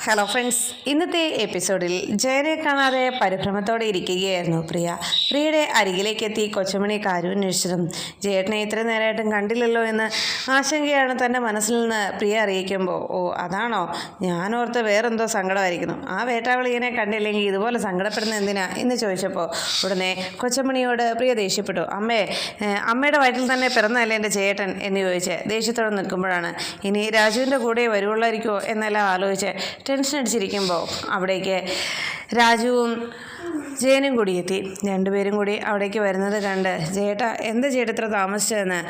Hello friends ഇന്നത്തെ എപ്പിസോഡിൽ ജയനെ കാണാതെ പരിഭ്രമത്തോടെ ഇരിക്കുകയായിരുന്നു പ്രിയ. പ്രിയയുടെ അരികിലേക്ക് എത്തി കൊച്ചുമണി കാരുന്വേഷിച്ചതും ജയേട്ടനെ ഇത്ര നേരമായിട്ടും കണ്ടില്ലല്ലോ എന്ന് ആശങ്കയാണ് തന്റെ മനസ്സിൽ നിന്ന് പ്രിയ അറിയിക്കുമ്പോൾ ഓ അതാണോ? ഞാനോർത്ത് വേറെന്തോ സങ്കടമായിരിക്കുന്നു. ആ വേട്ടാവിളിയനെ കണ്ടില്ലെങ്കിൽ ഇതുപോലെ സങ്കടപ്പെടുന്ന എന്തിനാ? എന്ന് ചോദിച്ചപ്പോൾ ഉടനെ കൊച്ചുമണിയോട് പ്രിയ ദേഷ്യപ്പെട്ടു. അമ്മേ അമ്മയുടെ വയറ്റിൽ തന്നെ പിറന്നല്ലേ എന്റെ ചേട്ടൻ എന്ന് ചോദിച്ച് ദേഷ്യത്തോടെ നിൽക്കുമ്പോഴാണ് ഇനി രാജുവിന്റെ കൂടെ വരുവുള്ളായിരിക്കുമോ എന്നെല്ലാം ആലോചിച്ച് ടെൻഷൻ അടിച്ചിരിക്കുമ്പോൾ അവിടേക്ക് രാജുവും ജയനും കൂടി എത്തി. രണ്ടുപേരും കൂടി അവിടേക്ക് വരുന്നത് കണ്ട് ജയേട്ട എന്താ ചേട്ടത്ര താമസിച്ചതെന്ന്?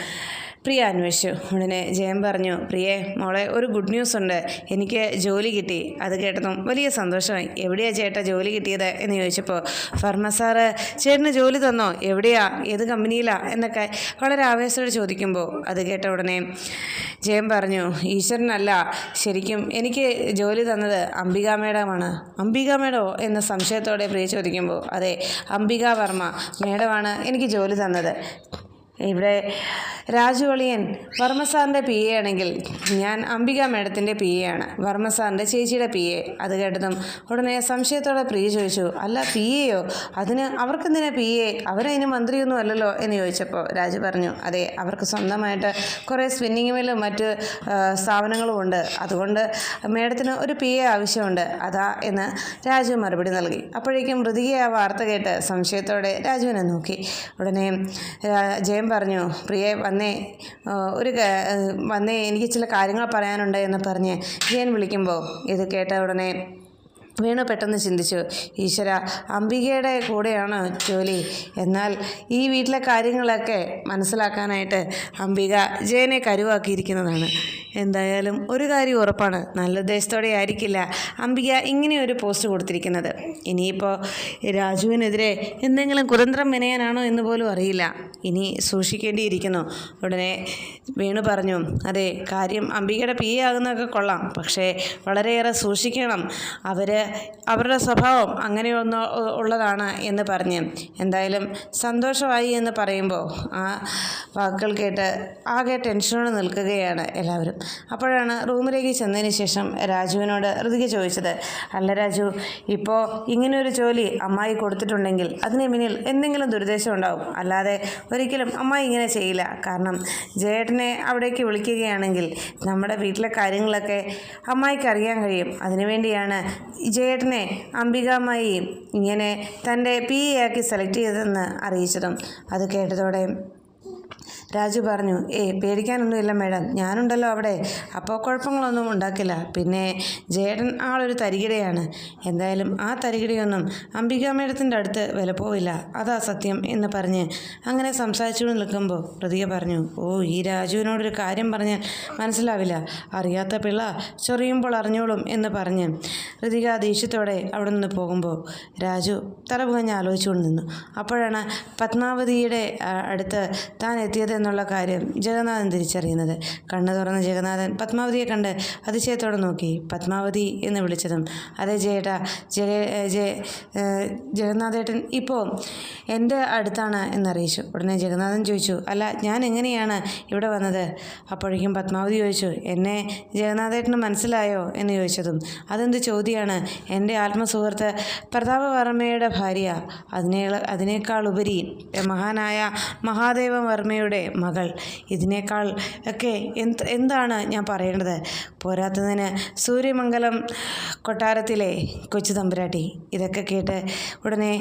പ്രിയ അന്വേഷിച്ചു ഉടനെ ജയം പറഞ്ഞു പ്രിയേ മോളെ ഒരു ഗുഡ് ന്യൂസ് ഉണ്ട്. എനിക്ക് ജോലി കിട്ടി. അത് കേട്ടതും വലിയ സന്തോഷമായി. എവിടെയാ ചേട്ടാ ജോലി കിട്ടിയത്? എന്ന് ചോദിച്ചപ്പോൾ ഫർമ സാറ് ചേട്ടന് ജോലി തന്നോ? എവിടെയാ? ഏത് കമ്പനിയിലാ? എന്നൊക്കെ വളരെ ആവേശത്തോട് ചോദിക്കുമ്പോൾ അത് കേട്ട ഉടനെ ജയം പറഞ്ഞു ഈശ്വരനല്ല. ശരിക്കും എനിക്ക് ജോലി തന്നത് അംബിക മേഡമാണ്. അംബിക മേഡോ? എന്ന സംശയത്തോടെ പ്രിയ ചോദിക്കുമ്പോൾ അതെ അംബിക വർമ്മ മേഡമാണ് എനിക്ക് ജോലി തന്നത്. ഇവിടെ രാജുവളിയൻ വർമ്മസാറിന്റെ വർമ്മ സാറിന്റെ പി എ ആണെങ്കിൽ ഞാൻ അംബിക മേഡത്തിന്റെ പി എ ആണ്. വർമ്മ സാറിന്റെ ചേച്ചിയുടെ പി എ. അത് കേട്ടതും ഉടനെ സംശയത്തോടെ പ്രിയ ചോദിച്ചു അല്ല പി എയോ അതിന് അവർക്കെന്തിനാ പി എ? അവരതിന് മന്ത്രിയൊന്നും അല്ലല്ലോ? എന്ന് ചോദിച്ചപ്പോൾ രാജു പറഞ്ഞു അതെ അവർക്ക് സ്വന്തമായിട്ട് കുറേ സ്പിന്നിങ് മില്ലും മറ്റ് സ്ഥാപനങ്ങളും ഉണ്ട്. അതുകൊണ്ട് മേഡത്തിന് ഒരു പി എ ആവശ്യമുണ്ട്. അതാ എന്ന് രാജു മറുപടി നൽകി. അപ്പോഴേക്കും മൃതികയെ ആ വാർത്ത കേട്ട് സംശയത്തോടെ രാജുവിനെ നോക്കി. ഉടനെ ജയൻ പറഞ്ഞു പ്രിയെ വന്നേ ഒരു വന്നേ എനിക്ക് ചില കാര്യങ്ങൾ പറയാനുണ്ട് എന്ന് പറഞ്ഞ് ജയൻ വിളിക്കുമ്പോൾ ഇത് കേട്ട ഉടനെ വീണു പെട്ടെന്ന് ചിന്തിച്ചു ഈശ്വര അംബികയുടെ കൂടെയാണ് ജോലി. എന്നാൽ ഈ വീട്ടിലെ കാര്യങ്ങളൊക്കെ മനസ്സിലാക്കാനായിട്ട് അംബിക ജയനെ കരുവാക്കിയിരിക്കുന്നതാണ്. എന്തായാലും ഒരു കാര്യം ഉറപ്പാണ്. നല്ല ഉദ്ദേശത്തോടെ ആയിരിക്കില്ല അംബിക ഇങ്ങനെ ഒരു പോസ്റ്റ് കൊടുത്തിരിക്കുന്നത്. ഇനിയിപ്പോൾ രാജുവിനെതിരെ എന്തെങ്കിലും കുതന്ത്രം മെനയാനാണോ എന്ന് പോലും അറിയില്ല. ഇനി സൂക്ഷിക്കേണ്ടിയിരിക്കുന്നു. ഉടനെ വേണു പറഞ്ഞു അതെ കാര്യം അംബികയുടെ പി ആകുന്നതൊക്കെ കൊള്ളാം. പക്ഷേ വളരെയേറെ സൂക്ഷിക്കണം. അവർ അവരുടെ സ്വഭാവം അങ്ങനെയൊന്ന് ഉള്ളതാണ് എന്ന് പറഞ്ഞ്. എന്തായാലും സന്തോഷമായി എന്ന് പറയുമ്പോൾ ആ വാക്കുകൾ കേട്ട് ആകെ ടെൻഷനോട് നിൽക്കുകയാണ് എല്ലാവരും. അപ്പോഴാണ് റൂമിലേക്ക് ചെന്നതിന് ശേഷം രാജുവിനോട് ഋതിക ചോദിച്ചത് അല്ല രാജു ഇപ്പോൾ ഇങ്ങനെയൊരു ജോലി അമ്മായി കൊടുത്തിട്ടുണ്ടെങ്കിൽ അതിന് പിന്നിൽ എന്തെങ്കിലും ദുരുദ്ദേശം ഉണ്ടാവും. അല്ലാതെ ഒരിക്കലും അമ്മായി ഇങ്ങനെ ചെയ്യില്ല. കാരണം ജയേട്ടനെ അവിടേക്ക് വിളിക്കുകയാണെങ്കിൽ നമ്മുടെ വീട്ടിലെ കാര്യങ്ങളൊക്കെ അമ്മായിക്ക് അറിയാൻ കഴിയും. അതിനുവേണ്ടിയാണ് ജയേട്ടനെ അംബികാമായി ഇങ്ങനെ തന്റെ പി എ ആക്കി സെലക്ട് ചെയ്തതെന്ന് അറിയിച്ചതും. അത് കേട്ടതോടെ രാജു പറഞ്ഞു ഏ പേടിക്കാനൊന്നുമില്ല മേഡം. ഞാനുണ്ടല്ലോ അവിടെ. അപ്പോൾ കുഴപ്പങ്ങളൊന്നും ഉണ്ടാക്കില്ല. പിന്നെ ജേടൻ ആളൊരു തരികിടയാണ്. എന്തായാലും ആ തരികിടയൊന്നും അംബിക മേഡത്തിന്റെ അടുത്ത് വില പോവില്ല. അതാ സത്യം എന്ന് പറഞ്ഞ് അങ്ങനെ സംസാരിച്ചുകൊണ്ട് നിൽക്കുമ്പോൾ പ്രതിക പറഞ്ഞു ഓ ഈ രാജുവിനോടൊരു കാര്യം പറഞ്ഞാൽ മനസ്സിലാവില്ല. അറിയാത്ത പിള്ള ചൊറിയുമ്പോൾ അറിഞ്ഞോളും എന്ന് പറഞ്ഞ് ഋതിക ദേഷ്യത്തോടെ അവിടെ നിന്ന് പോകുമ്പോൾ രാജു തലപുകഞ്ഞ് ആലോചിച്ചുകൊണ്ട് നിന്നു. അപ്പോഴാണ് പത്മാവതിയുടെ അടുത്ത് താൻ എത്തിയത് എന്നുള്ള കാര്യം ജഗന്നാഥൻ തിരിച്ചറിയുന്നത്. കണ്ണു തുറന്ന ജഗന്നാഥൻ പത്മാവതിയെ കണ്ട് അതിശയത്തോടെ നോക്കി. പത്മാവതി എന്ന് വിളിച്ചതും അതെ ജയേട്ടാ ജയ ജയ ജഗന്നാഥേട്ടൻ ഇപ്പോൾ എന്റെ അടുത്താണ് എന്നറിയിച്ചു. ഉടനെ ജഗന്നാഥൻ ചോദിച്ചു അല്ല ഞാൻ എങ്ങനെയാണ് ഇവിടെ വന്നത്? അപ്പോഴേക്കും പത്മാവതി ചോദിച്ചു എന്നെ ജഗന്നാഥേട്ടന് മനസ്സിലായോ? എന്ന് ചോദിച്ചതും അതെന്ത് ചോദ്യമാണ് എന്റെ ആത്മസുഹൃത്ത് പ്രതാപവർമ്മയുടെ ഭാര്യ. അതിനേ അതിനേക്കാൾ ഉപരി മഹാനായ മഹാദേവ വർമ്മയുടെ മകൾ. ഇതിനേക്കാൾ ഒക്കെ എന്ത് എന്താണ് ഞാൻ പറയേണ്ടത്? പോരാത്തതിന് സൂര്യമംഗലം കൊട്ടാരത്തിലെ കൊച്ചു തമ്പുരാട്ടി. ഇതൊക്കെ കേട്ട് ഉടനെ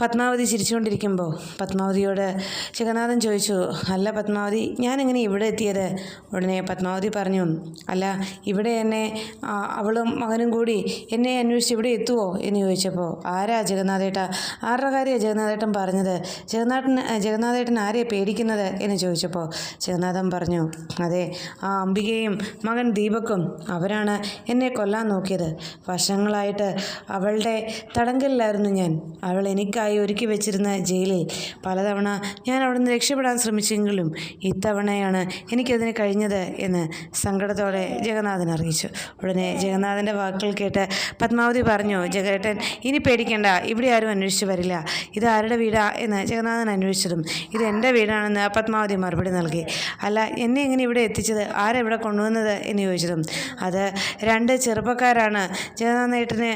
പത്മാവതി ചിരിച്ചുകൊണ്ടിരിക്കുമ്പോൾ പത്മാവതിയോട് ജഗന്നാഥൻ ചോദിച്ചു അല്ല പത്മാവതി ഞാനെങ്ങനെ ഇവിടെ എത്തിയത്? ഉടനെ പത്മാവതി പറഞ്ഞു അല്ല ഇവിടെ എന്നെ അവളും മകനും കൂടി എന്നെ അന്വേഷിച്ച് ഇവിടെ എത്തുവോ? എന്ന് ചോദിച്ചപ്പോൾ ആരാ ജഗന്നാഥേട്ട? ആരുടെ കാര്യമാണ് ജഗന്നാഥേട്ടൻ പറഞ്ഞത്? ജഗന്നാഥൻ ജഗന്നാഥേട്ടൻ ആരെയാണ് പേടിക്കുന്നത്? എന്ന് ചോദിച്ചപ്പോൾ ജഗന്നാഥൻ പറഞ്ഞു അതെ ആ അംബികയും മകൻ ദീപക്കും അവരാണ് എന്നെ കൊല്ലാൻ നോക്കിയത്. വർഷങ്ങളായിട്ട് അവളുടെ തടങ്കലിലായിരുന്നു ഞാൻ. അവൾ എനിക്കായി തനിക്കായി ഒരുക്കി വെച്ചിരുന്ന ജയിലിൽ പലതവണ ഞാൻ അവിടെ നിന്ന് രക്ഷപ്പെടാൻ ശ്രമിച്ചെങ്കിലും ഇത്തവണയാണ് എനിക്കതിന് കഴിഞ്ഞത് എന്ന് സങ്കടത്തോടെ ജഗന്നാഥൻ അറിയിച്ചു. ഉടനെ ജഗന്നാഥന്റെ വാക്കുകൾ കേട്ട് പത്മാവതി പറഞ്ഞു ജഗേട്ടൻ ഇനി പേടിക്കേണ്ട. ഇവിടെ ആരും അന്വേഷിച്ച് വരില്ല. ഇത് ആരുടെ വീടാ? എന്ന് ജഗന്നാഥൻ അന്വേഷിച്ചതും ഇത് എന്റെ വീടാണെന്ന് പത്മാവതി മറുപടി നൽകി. അല്ല എന്നെ എങ്ങനെ ഇവിടെ എത്തിച്ചത്? ആരെവിടെ കൊണ്ടുവന്നത്? എന്ന് ചോദിച്ചതും അത് രണ്ട് ചെറുപ്പക്കാരാണ്. ജഗന്നാഥേട്ടന്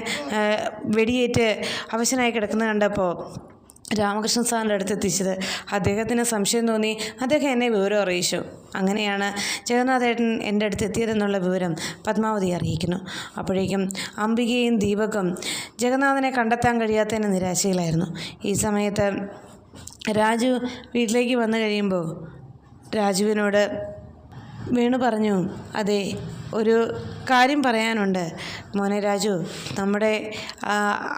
വെടിയേറ്റ് അവശനായി കിടക്കുന്നത് കണ്ടപ്പോൾ രാമകൃഷ്ണൻ സാറിന്റെ അടുത്ത് എത്തിച്ചത്. അദ്ദേഹത്തിന് സംശയം തോന്നി. അദ്ദേഹം എന്നെ വിവരം അറിയിച്ചു. അങ്ങനെയാണ് ജഗന്നാഥേട്ടൻ എന്റെ അടുത്ത് എത്തിയതെന്നുള്ള വിവരം പത്മാവതി അറിയിക്കുന്നു. അപ്പോഴേക്കും അംബികയും ദീപകും ജഗന്നാഥനെ കണ്ടെത്താൻ കഴിയാത്തതിന് നിരാശയിലായിരുന്നു. ഈ സമയത്ത് രാജു വീട്ടിലേക്ക് വന്നു കഴിയുമ്പോൾ രാജുവിനോട് വേണു പറഞ്ഞു അതെ ഒരു കാര്യം പറയാനുണ്ട്. മോനെ രാജു നമ്മുടെ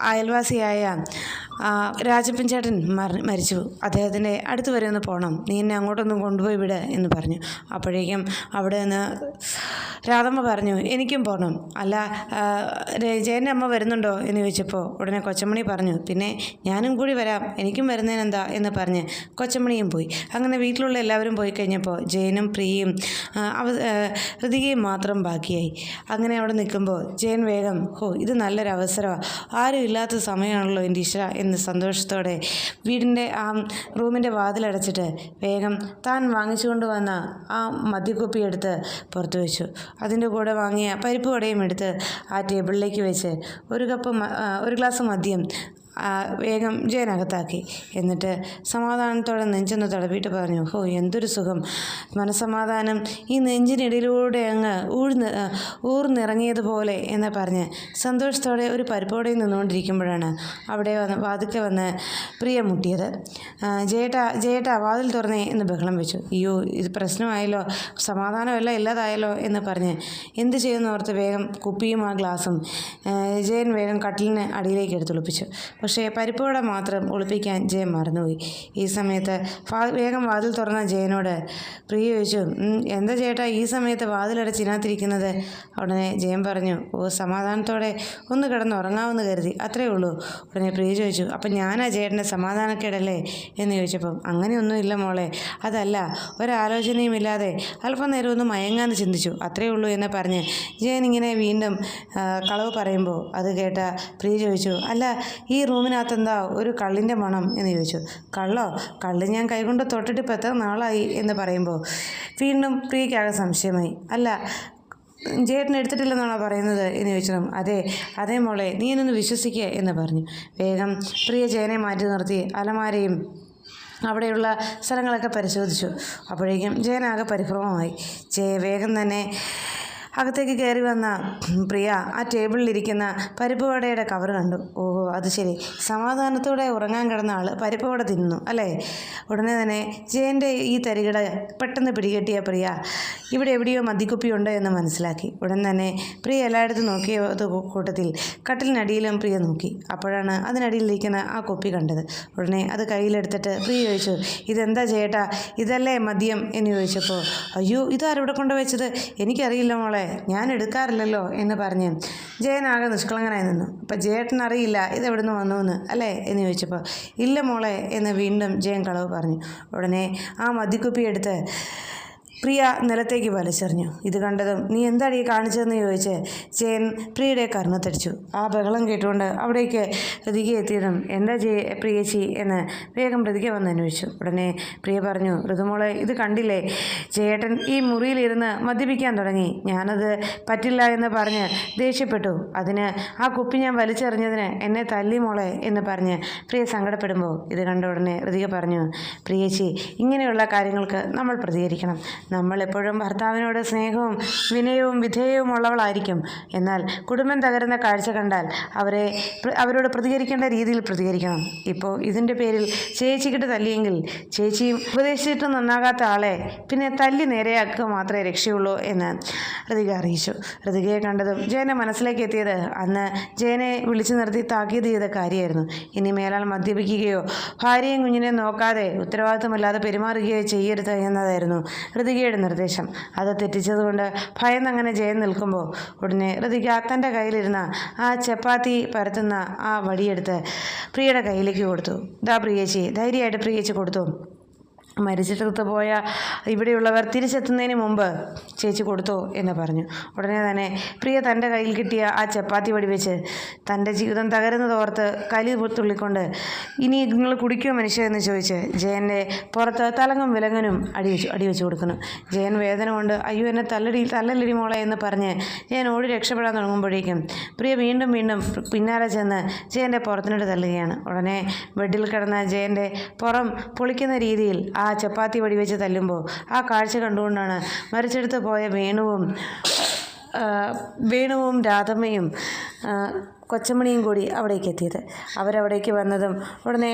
അയൽവാസിയായ രാജപ്പൻ ചേട്ടൻ മര മരിച്ചു. അദ്ദേഹത്തിന്റെ അടുത്ത് വരെ ഒന്ന് പോകണം നീ എന്നെ അങ്ങോട്ടൊന്നും കൊണ്ടുപോയി വിട് എന്ന് പറഞ്ഞു. അപ്പോഴേക്കും അവിടെ നിന്ന് രാധമ്മ പറഞ്ഞു എനിക്കും പോകണം അല്ല ജയന്റെ അമ്മ വരുന്നുണ്ടോ? എന്ന് ചോദിച്ചപ്പോൾ ഉടനെ കൊച്ചമണി പറഞ്ഞു പിന്നെ ഞാനും കൂടി വരാം. എനിക്കും വരുന്നതിനെന്താ? എന്ന് പറഞ്ഞ് കൊച്ചമണിയും പോയി. അങ്ങനെ വീട്ടിലുള്ള എല്ലാവരും പോയി കഴിഞ്ഞപ്പോൾ ജയനും പ്രിയയും ഹൃതികയും മാത്രം ബാക്കിയായി. അങ്ങനെ അവിടെ നിൽക്കുമ്പോൾ ജയൻ വേഗം ഹോ ഇത് നല്ലൊരു അവസരമാണ് ആരും ഇല്ലാത്ത സമയമാണല്ലോ എന്റെ ഈശ്വര എന്ന് സന്തോഷത്തോടെ വീടിന്റെ ആ റൂമിന്റെ വാതിലടച്ചിട്ട് വേഗം താൻ വാങ്ങിച്ചുകൊണ്ട് വന്ന ആ മദ്യക്കുപ്പി എടുത്ത് പുറത്തു വെച്ചു. അതിന്റെ കൂടെ വാങ്ങിയ പരിപ്പ് വടയും എടുത്ത് ആ ടേബിളിലേക്ക് വെച്ച് ഒരു കപ്പ് ഒരു ഗ്ലാസ് മദ്യം വേഗം ജയനകത്താക്കി. എന്നിട്ട് സമാധാനത്തോടെ നെഞ്ചൊന്ന് തടവിയിട്ട് പറഞ്ഞു ഹോ എന്തൊരു സുഖം. മനസമാധാനം ഈ നെഞ്ചിനിടയിലൂടെ അങ്ങ് ഊഴ്ന്ന് ഊർന്നിറങ്ങിയതുപോലെ എന്ന് പറഞ്ഞ് സന്തോഷത്തോടെ ഒരു പരിപ്പോടെ നിന്നുകൊണ്ടിരിക്കുമ്പോഴാണ് അവിടെ വന്ന് വാതിക്കെ വന്ന് പ്രിയ മുട്ടിയത്. ജേട്ട ജേട്ട വാതിൽ തുറന്നേ എന്ന് ബഹളം വെച്ചു. അയ്യോ ഇത് പ്രശ്നമായല്ലോ. സമാധാനമല്ല ഇല്ലാതായല്ലോ എന്ന് പറഞ്ഞ് എന്ത് ചെയ്യുമെന്ന് ഓർത്ത് വേഗം കുപ്പിയും ആ ഗ്ലാസും ജയൻ വേഗം കട്ടിലിന് അടിയിലേക്ക് എടുത്തൊളിപ്പിച്ചു. പക്ഷേ പരിപ്പോടെ മാത്രം ഒളിപ്പിക്കാൻ ജയൻ മറന്നുപോയി. ഈ സമയത്ത് വേഗം വാതിൽ തുറന്ന ജയനോട് പ്രിയ ചോദിച്ചു എന്താ ചേട്ടാ ഈ സമയത്ത് വാതിലടച്ച് ഇതിനകത്തിരിക്കുന്നത്? ഉടനെ ജയൻ പറഞ്ഞു ഓ സമാധാനത്തോടെ ഒന്ന് കിടന്ന് ഉറങ്ങാമെന്ന് കരുതി അത്രേ ഉള്ളൂ. ഉടനെ പ്രിയ ചോദിച്ചു അപ്പം ഞാനാ ചേട്ടന്റെ സമാധാനക്കേടല്ലേ? എന്ന് ചോദിച്ചപ്പം അങ്ങനെയൊന്നുമില്ല മോളെ അതല്ല ഒരാലോചനയും ഇല്ലാതെ അല്പനേരം ഒന്ന് മയങ്ങാന്ന് ചിന്തിച്ചു അത്രേ ഉള്ളൂ എന്ന് പറഞ്ഞ് ജയൻ ഇങ്ങനെ വീണ്ടും കളവ് പറയുമ്പോൾ അത് കേട്ട പ്രിയ ചോദിച്ചു അല്ല ഈ റൂമിനകത്ത് എന്താ ഒരു കള്ളിന്റെ മണം എന്ന് ചോദിച്ചു. കള്ളോ? കള്ള് ഞാൻ കൈകൊണ്ട് തൊട്ടിട്ട് ഇപ്പോൾ എത്ര നാളായി എന്ന് പറയുമ്പോൾ വീണ്ടും പ്രിയയ്ക്കാകെ സംശയമായി. അല്ല ജേട്ടൻ എടുത്തിട്ടില്ലെന്നാണോ പറയുന്നത് എന്ന് ചോദിച്ചതും അതെ അതേ മോളെ നീ എന്നൊന്ന് വിശ്വസിക്കുക എന്ന് പറഞ്ഞു. വേഗം പ്രിയ ജയനെ മാറ്റി നിർത്തി അലമാരയും അവിടെയുള്ള സ്ഥലങ്ങളൊക്കെ പരിശോധിച്ചു. അപ്പോഴേക്കും ജയനാകെ പരിഭ്രമമായി. ജയ വേഗം തന്നെ അകത്തേക്ക് കയറി വന്ന പ്രിയ ആ ടേബിളിലിരിക്കുന്ന പരിപ്പ് വടയുടെ കവർ കണ്ടു. ഓ അത് ശരി. സമാധാനത്തോടെ ഉറങ്ങാൻ കിടന്ന ആൾ പരിപ്പ് വട തിന്നു അല്ലേ? ഉടനെ തന്നെ ജയന്റെ ഈ തരികിട പെട്ടെന്ന് പിടികെട്ടിയ പ്രിയ ഇവിടെ എവിടെയോ മദ്യക്കുപ്പി ഉണ്ട് എന്ന് മനസ്സിലാക്കി. ഉടൻ തന്നെ പ്രിയ എല്ലായിടത്തും നോക്കിയ കൂട്ടത്തിൽ കട്ടിലിനടിയിലും പ്രിയ നോക്കി. അപ്പോഴാണ് അതിനടിയിലിരിക്കുന്ന ആ കുപ്പി കണ്ടത്. ഉടനെ അത് കയ്യിലെടുത്തിട്ട് പ്രിയ ചോദിച്ചു ഇതെന്താ ചേട്ടാ? ഇതല്ലേ മദ്യം? എന്ന് ചോദിച്ചപ്പോൾ അയ്യോ ഇതാരിവിടെ കൊണ്ടുവച്ചത്? എനിക്കറിയില്ല മോളെ. ഞാൻ എടുക്കാറില്ലല്ലോ എന്ന് പറഞ്ഞ് ജയനാകെ നിഷ്കളങ്കനായി നിന്നു. അപ്പം ജയേട്ടൻ അറിയില്ല ഇത് എവിടുന്ന് വന്നു എന്ന് അല്ലേ എന്ന് ചോദിച്ചപ്പോൾ ഇല്ല മോളെ എന്ന് വീണ്ടും ജയൻ കളവ് പറഞ്ഞു. ഉടനെ ആ മദ്യക്കുപ്പി എടുത്ത് പ്രിയ നിലത്തേക്ക് വലിച്ചെറിഞ്ഞു. ഇത് കണ്ടതും നീ എന്താടി കാണിച്ചതെന്ന് ചോദിച്ച് ജയൻ പ്രിയയുടെ കർണത്തടിച്ചു. ആ ബഹളം കേട്ടുകൊണ്ട് അവിടേക്ക് പ്രതികെ എത്തിയതും എന്താ ജയ പ്രിയച്ചി? എന്ന് വേഗം പ്രതിക വന്ന് അന്വേഷിച്ചു. ഉടനെ പ്രിയ പറഞ്ഞു ഋതുമോളെ ഇത് കണ്ടില്ലേ? ചേട്ടൻ ഈ മുറിയിലിരുന്ന് മദ്യപിക്കാൻ തുടങ്ങി. ഞാനത് പറ്റില്ല എന്ന് പറഞ്ഞ് ദേഷ്യപ്പെട്ടു. അതിന് ആ കുപ്പി ഞാൻ വലിച്ചെറിഞ്ഞതിന് എന്നെ തല്ലി മോളെ എന്ന് പറഞ്ഞ് പ്രിയ സങ്കടപ്പെടുമ്പോൾ ഇത് കണ്ട ഉടനെ ഋതിക പറഞ്ഞു പ്രിയച്ചി ഇങ്ങനെയുള്ള കാര്യങ്ങൾക്ക് നമ്മൾ പ്രതികരിക്കണം. നമ്മൾ എപ്പോഴും ഭർത്താവിനോട് സ്നേഹവും വിനയവും വിധേയവും ഉള്ളവളായിരിക്കും. എന്നാൽ കുടുംബം തകരുന്ന കാഴ്ച കണ്ടാൽ അവരെ അവരോട് പ്രതികരിക്കേണ്ട രീതിയിൽ പ്രതികരിക്കണം. ഇപ്പോൾ ഇതിന്റെ പേരിൽ ചേച്ചിക്കിട്ട് തല്ലിയെങ്കിൽ ചേച്ചിയും ഉപദേശിച്ചിട്ട് നന്നാകാത്ത ആളെ പിന്നെ തല്ലി നേരെയാക്കുക മാത്രമേ രക്ഷയുള്ളൂ എന്ന് ഋതിക അറിയിച്ചു. ഋതികയെ കണ്ടതും ജയനെ മനസ്സിലേക്ക് എത്തിയത് അന്ന് ജയനെ വിളിച്ചു നിർത്തി താക്കീത് ചെയ്ത കാര്യമായിരുന്നു. ഇനി മേലാൽ മദ്യപിക്കുകയോ ഭാര്യയും കുഞ്ഞിനെയും നോക്കാതെ ഉത്തരവാദിത്തമില്ലാതെ പെരുമാറുകയോ ചെയ്യരുത് എന്നതായിരുന്നു ഋതികയുടെ നിർദ്ദേശം. അത് തെറ്റിച്ചതുകൊണ്ട് ഭയന്നങ്ങനെ ജയം നിൽക്കുമ്പോൾ ഉടനെ ഋതിക തന്റെ കയ്യിലിരുന്ന ആ ചപ്പാത്തി പരത്തുന്ന ആ വടിയെടുത്ത് പ്രിയയുടെ കയ്യിലേക്ക് കൊടുത്തു. ദാ പ്രിയേച്ചി ധൈര്യമായിട്ട് പ്രിയേച്ചി കൊടുത്തു. മരിച്ചിട്ട് പോയ ഇവിടെയുള്ളവർ തിരിച്ചെത്തുന്നതിന് മുമ്പ് ചേച്ചി കൊടുത്തോ എന്ന് പറഞ്ഞു. ഉടനെ തന്നെ പ്രിയ തന്റെ കയ്യിൽ കിട്ടിയ ആ ചപ്പാത്തി വടി വെച്ച് തന്റെ ജീവിതം തകരുന്നതോർത്ത് കലി തുള്ളിക്കൊണ്ട് ഇനി നിങ്ങൾ കുടിക്കുമോ മനുഷ്യ? എന്ന് ചോദിച്ച് ജയന്റെ പുറത്ത് തലങ്ങും വിലങ്ങനും അടി വെച്ചു അടി വെച്ച് കൊടുക്കുന്നു. ജയൻ വേദന കൊണ്ട് അയ്യോ എന്നെ തല്ലടി തല്ലല്ലടി മോളെ എന്ന് പറഞ്ഞ് ജയൻ ഓടി രക്ഷപ്പെടാൻ തുടങ്ങുമ്പോഴേക്കും പ്രിയ വീണ്ടും വീണ്ടും പിന്നാലെ ചെന്ന് ജയന്റെ പുറത്തിനോട് തള്ളുകയാണ് ഉടനെ ബെഡിൽ കിടന്ന ജയന്റെ പുറം പൊളിക്കുന്ന രീതിയിൽ ആ ചപ്പാത്തി വടി വെച്ച് തല്ലുമ്പോൾ ആ കാഴ്ച കണ്ടുകൊണ്ടാണ് മരിച്ചെടുത്ത് പോയ വേണുവും വേണുവും രാധമ്മയും കൊച്ചമണിയും കൂടി അവിടേക്ക് എത്തിയത്. അവരവിടേക്ക് വന്നതും ഉടനെ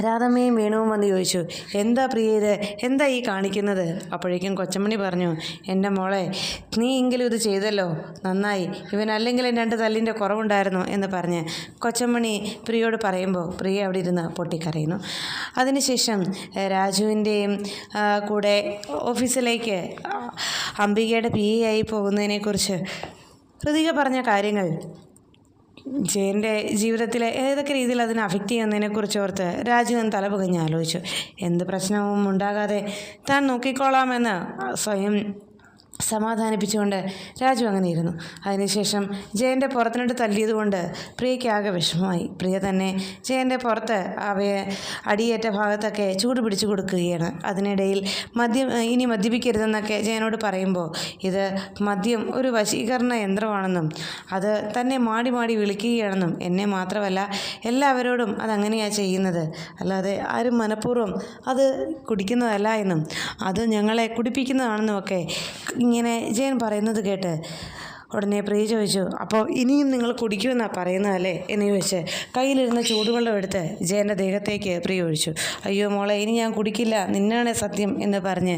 രാധമ്മയും വേണുവും വന്ന് ചോദിച്ചു എന്താ പ്രിയ ഇത്? എന്താ ഈ കാണിക്കുന്നത്? അപ്പോഴേക്കും കൊച്ചമണി പറഞ്ഞു എന്റെ മോളെ നീ എങ്കിലും ഇത് ചെയ്തല്ലോ? നന്നായി. ഇവൻ അല്ലെങ്കിലും രണ്ട് തല്ലിന്റെ കുറവുണ്ടായിരുന്നു? എന്ന് പറഞ്ഞ് കൊച്ചമണി പ്രിയോട് പറയുമ്പോൾ പ്രിയ അവിടെ ഇരുന്ന് പൊട്ടിക്കരയുന്നു. അതിനുശേഷം രാജുവിന്റെയും കൂടെ ഓഫീസിലേക്ക് അംബികയുടെ പി എ ആയി പോകുന്നതിനെക്കുറിച്ച് ഹൃതിക പറഞ്ഞ കാര്യങ്ങൾ ജയന്റെ ജീവിതത്തിലെ ഏതൊക്കെ രീതിയിൽ അതിനെ അഫക്റ്റ് ചെയ്യുന്നതിനെക്കുറിച്ച് ഓർത്ത് രാജീവൻ തലപുകഞ്ഞ് ആലോചിച്ചു. എന്ത് പ്രശ്നവും ഉണ്ടാകാതെ താൻ നോക്കിക്കോളാമെന്ന് സ്വയം സമാധാനിപ്പിച്ചുകൊണ്ട് രാജു അങ്ങനെ ഇരുന്നു. അതിനുശേഷം ജയന്റെ പുറത്തിനിട്ട് തല്ലിയതുകൊണ്ട് പ്രിയയ്ക്കാകെ വിഷമമായി. പ്രിയ തന്നെ ജയന്റെ പുറത്ത് അവയെ അടിയേറ്റ ഭാഗത്തൊക്കെ ചൂട് പിടിച്ചു കൊടുക്കുകയാണ്. അതിനിടയിൽ മദ്യം ഇനി മദ്യപിക്കരുതെന്നൊക്കെ ജയനോട് പറയുമ്പോൾ ഇത് മദ്യം ഒരു വശീകരണ യന്ത്രമാണെന്നും അത് തന്നെ മാടി മാടി വിളിക്കുകയാണെന്നും എന്നെ മാത്രമല്ല എല്ലാവരോടും അതങ്ങനെയാണ് ചെയ്യുന്നത്. അല്ലാതെ ആരും മനഃപൂർവം അത് കുടിക്കുന്നതല്ല എന്നും അത് ഞങ്ങളെ കുടിപ്പിക്കുന്നതാണെന്നും ഒക്കെ ഇങ്ങനെ ജയൻ പറയുന്നത് കേട്ട് ഉടനെ പ്രിയ ചോദിച്ചു അപ്പോൾ ഇനിയും നിങ്ങൾ കുടിക്കുമെന്നാണ് പറയുന്നതല്ലേ എന്ന് ചോദിച്ച് കയ്യിലിരുന്ന ചൂടുവെള്ളം എടുത്ത് ജയന്റെ ദേഹത്തേക്ക് പ്രിയ ഒഴിച്ചു. അയ്യോ മോളെ ഇനി ഞാൻ കുടിക്കില്ല നിന്നാണ് സത്യം എന്ന് പറഞ്ഞ്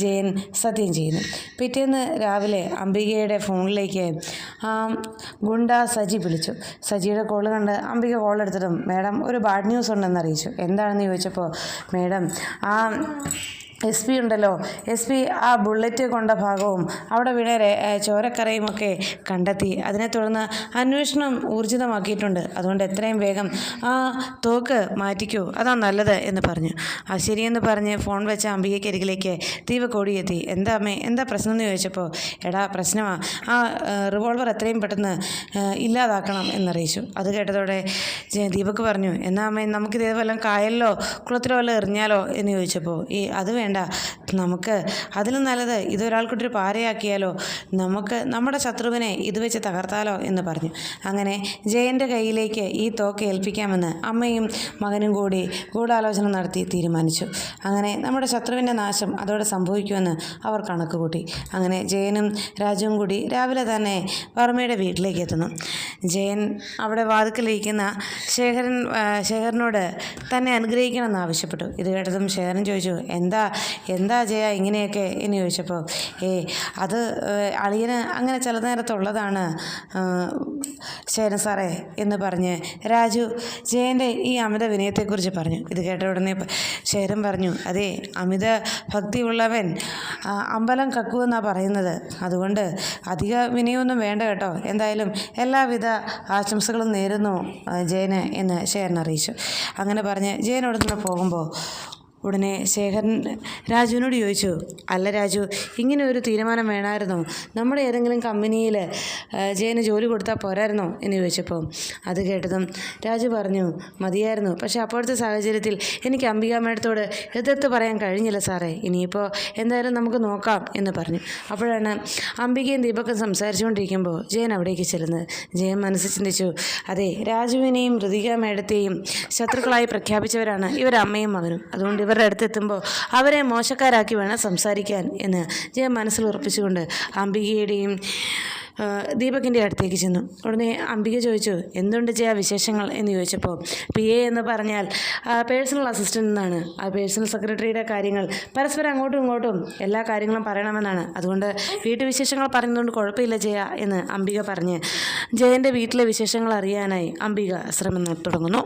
ജയൻ സത്യം ചെയ്യുന്നു. പിറ്റേന്ന് രാവിലെ അംബികയുടെ ഫോണിലേക്ക് ഗുണ്ട സജി വിളിച്ചു. സജിയുടെ കോൾ കണ്ട് അംബിക കോൾ എടുത്തിട്ടും മാഡം ഒരു ബാഡ് ന്യൂസ് ഉണ്ടെന്ന് അറിയിച്ചു. എന്താണെന്ന് ചോദിച്ചപ്പോൾ മാഡം ആ എസ് പി ഉണ്ടല്ലോ. എസ് പി ആ ബുള്ളറ്റ് കൊണ്ട ഭാഗവും അവിടെ വീണ ചോരക്കറയുമൊക്കെ കണ്ടെത്തി. അതിനെ തുടർന്ന് അന്വേഷണം ഊർജിതമാക്കിയിട്ടുണ്ട്. അതുകൊണ്ട് എത്രയും വേഗം ആ തോക്ക് മാറ്റിക്കൂ. അതാ നല്ലത് എന്ന് പറഞ്ഞു. ആ ശരിയെന്ന് പറഞ്ഞ് ഫോൺ വെച്ച അംബികയ്ക്കരികിലേക്ക് ദീപക് കോടിയെത്തി. എന്താ അമ്മേ എന്താ പ്രശ്നം എന്ന് ചോദിച്ചപ്പോൾ എടാ പ്രശ്നമാണ് ആ റിവോൾവർ എത്രയും പെട്ടെന്ന് ഇല്ലാതാക്കണം എന്നറിയിച്ചു. അത് കേട്ടതോടെ ദീപക്ക് ദീപക് പറഞ്ഞു എന്നാ അമ്മേ നമുക്കിതേപോലെ കായലിലോ കുളത്തിലോ വല്ലതും എറിഞ്ഞാലോ? എന്ന് ചോദിച്ചപ്പോൾ ഈ അത് വേണ്ട. നമുക്ക് അതിലും നല്ലത് ഇതൊരാൾക്കൊട്ടൊരു പാരയാക്കിയാലോ? നമുക്ക് നമ്മുടെ ശത്രുവിനെ ഇത് വെച്ച് തകർത്താലോ എന്ന് പറഞ്ഞു. അങ്ങനെ ജയന്റെ കയ്യിലേക്ക് ഈ തോക്ക് ഏൽപ്പിക്കാമെന്ന് അമ്മയും മകനും കൂടി ഗൂഢാലോചന നടത്തി തീരുമാനിച്ചു. അങ്ങനെ നമ്മുടെ ശത്രുവിന്റെ നാശം അതോടെ സംഭവിക്കുമെന്ന് അവർ കണക്ക് കൂട്ടി അങ്ങനെ ജയനും രാജുവും കൂടി രാവിലെ തന്നെ വർമ്മയുടെ വീട്ടിലേക്ക് എത്തുന്നു. ജയൻ അവിടെ വാതുക്കലിരിക്കുന്ന ശേഖരൻ ശേഖരനോട് തന്നെ അനുഗ്രഹിക്കണമെന്ന് ആവശ്യപ്പെട്ടു. ഇത് കേട്ടതും ശേഖരൻ ചോദിച്ചു എന്താ എന്താ ജയ ഇങ്ങനെയൊക്കെ? എന്ന് ചോദിച്ചപ്പോൾ ഏ അത് അളിയന് അങ്ങനെ ചില നേരത്തുള്ളതാണ് ശേന സാറേ എന്ന് പറഞ്ഞ് രാജു ജയന്റെ ഈ അമിത വിനയത്തെക്കുറിച്ച് പറഞ്ഞു. ഇത് കേട്ട ഉടനെ ശേരൻ പറഞ്ഞു അതെ അമിത ഭക്തിയുള്ളവൻ അമ്പലം കക്കുവെന്നാണ് പറയുന്നത്. അതുകൊണ്ട് അധിക വിനയമൊന്നും വേണ്ട കേട്ടോ. എന്തായാലും എല്ലാവിധ ആശംസകളും നേരുന്നു ജയന് എന്ന് ശേരൻ അറിയിച്ചു. അങ്ങനെ പറഞ്ഞ് ജയൻ അവിടെ പോകുമ്പോൾ ഉടനെ ശേഖരൻ രാജുവിനോട് ചോദിച്ചു അല്ല രാജു ഇങ്ങനെ ഒരു തീരുമാനം വേണമായിരുന്നോ. നമ്മുടെ ഏതെങ്കിലും കമ്പനിയിൽ ജയന് ജോലി കൊടുത്താൽ പോരായിരുന്നോ? എന്ന് ചോദിച്ചപ്പോൾ അത് കേട്ടതും രാജു പറഞ്ഞു മതിയായിരുന്നു. പക്ഷേ അപ്പോഴത്തെ സാഹചര്യത്തിൽ എനിക്ക് അംബിക മേഡത്തോട് എതിർത്ത് പറയാൻ കഴിഞ്ഞില്ല സാറേ. ഇനിയിപ്പോൾ എന്തായാലും നമുക്ക് നോക്കാം എന്ന് പറഞ്ഞു. അപ്പോഴാണ് അംബികയും ദീപക്കും സംസാരിച്ചുകൊണ്ടിരിക്കുമ്പോൾ ജയൻ അവിടേക്ക് ചെല്ലുന്നത്. ജയൻ മനസ്സ് ചിന്തിച്ചു അതെ രാജുവിനെയും ഋതിക മേഡത്തെയും ശത്രുക്കളായി പ്രഖ്യാപിച്ചവരാണ് ഇവരമ്മയും മകനും. അതുകൊണ്ട് ഇവരുടെ അടുത്തെത്തുമ്പോൾ അവരെ മോശക്കാരാക്കി വേണം സംസാരിക്കാൻ എന്ന് ജയ മനസ്സിൽ ഉറപ്പിച്ചുകൊണ്ട് അംബികയുടെയും ദീപകിന്റെ അടുത്തേക്ക് ചെന്നു. ഉടനെ അംബിക ചോദിച്ചു എന്തുണ്ട് ജയ വിശേഷങ്ങൾ? എന്ന് ചോദിച്ചപ്പോൾ പി എ എന്ന് പറഞ്ഞാൽ പേഴ്സണൽ അസിസ്റ്റന്റ് എന്നാണ്. ആ പേഴ്സണൽ സെക്രട്ടറിയുടെ കാര്യങ്ങൾ പരസ്പരം അങ്ങോട്ടും ഇങ്ങോട്ടും എല്ലാ കാര്യങ്ങളും പറയണമെന്നാണ്. അതുകൊണ്ട് വീട്ടുവിശേഷങ്ങൾ പറയുന്നതുകൊണ്ട് കുഴപ്പമില്ല ജയ എന്ന് അംബിക പറഞ്ഞ് ജയന്റെ വീട്ടിലെ വിശേഷങ്ങൾ അറിയാനായി അംബിക ശ്രമം തുടങ്ങുന്നു.